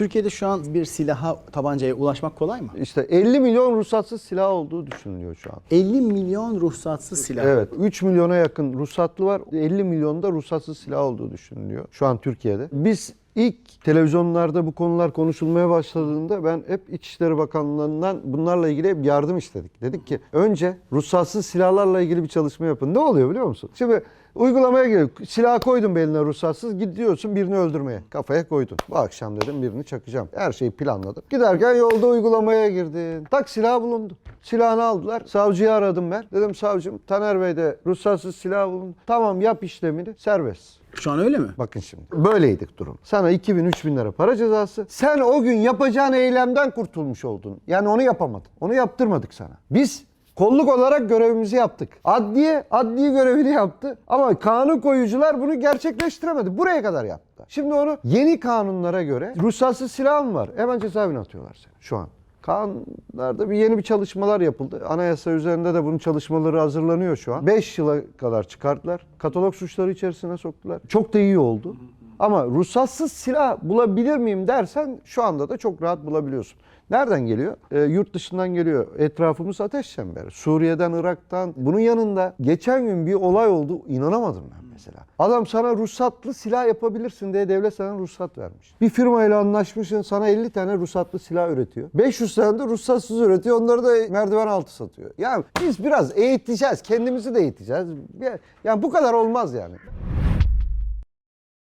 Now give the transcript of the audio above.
Türkiye'de şu an bir silaha, tabancaya ulaşmak kolay mı? İşte 50 milyon ruhsatsız silah olduğu düşünülüyor şu an. 50 milyon ruhsatsız silah. Evet. 3 milyona yakın ruhsatlı var. 50 milyonda ruhsatsız silah olduğu düşünülüyor şu an Türkiye'de. Biz ilk televizyonlarda bu konular konuşulmaya başladığında ben hep İçişleri Bakanlığı'ndan bunlarla ilgili hep yardım istedik. Dedik ki önce ruhsatsız silahlarla ilgili bir çalışma yapın. Ne oluyor biliyor musun? Şimdi uygulamaya geliyor. Silah koydun beline ruhsatsız gidiyorsun birini öldürmeye. Kafaya koydun. Bu akşam dedim birini çakacağım. Her şeyi planladım. Giderken yolda uygulamaya girdin. Tak silah bulundu. Silahını aldılar. Savcıyı aradım ben. Dedim savcım Taner Bey'de ruhsatsız silah bulundu. Tamam yap işlemini serbest. Şu an öyle mi? Bakın şimdi. Böyleydik durum. Sana 2000 3000 lira para cezası. Sen o gün yapacağın eylemden kurtulmuş oldun. Yani onu yapamadın. Onu yaptırmadık sana. Biz kolluk olarak görevimizi yaptık. Adliye adli görevini yaptı ama kanun koyucular bunu gerçekleştiremedi. Buraya kadar yaptılar. Şimdi onu yeni kanunlara göre ruhsatsız silahın var. Hemen cezaevine atıyorlar seni şu an. Kanunlarda bir yeni bir çalışmalar yapıldı. Anayasa üzerinde de bunun çalışmaları hazırlanıyor şu an. 5 yıla kadar çıkarttılar. Katalog suçları içerisine soktular. Çok da iyi oldu. Ama ruhsatsız silah bulabilir miyim dersen şu anda da çok rahat bulabiliyorsun. Nereden geliyor? Ee, yurt dışından geliyor. Etrafımız ateş çemberi. Suriye'den, Irak'tan. Bunun yanında geçen gün bir olay oldu. İnanamadım ben mesela. Adam sana ruhsatlı silah yapabilirsin diye devlet sana ruhsat vermiş. Bir firmayla anlaşmışsın sana 50 tane ruhsatlı silah üretiyor. 500 tane de ruhsatsız üretiyor. Onları da merdiven altı satıyor. Yani biz biraz eğiteceğiz. Kendimizi de eğiteceğiz. Yani bu kadar olmaz yani.